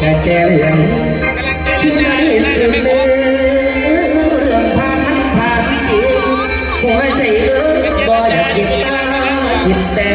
แต่แกเลี้ยงชื่อไหนคือเลี้ยงรื่องผ่านนั้นผ่านหัวใจเออบ่อยากกินตาคิดแต่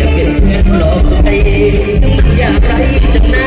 จะเป็นเพื่อนหลอกใครอย่างไรจนหน้า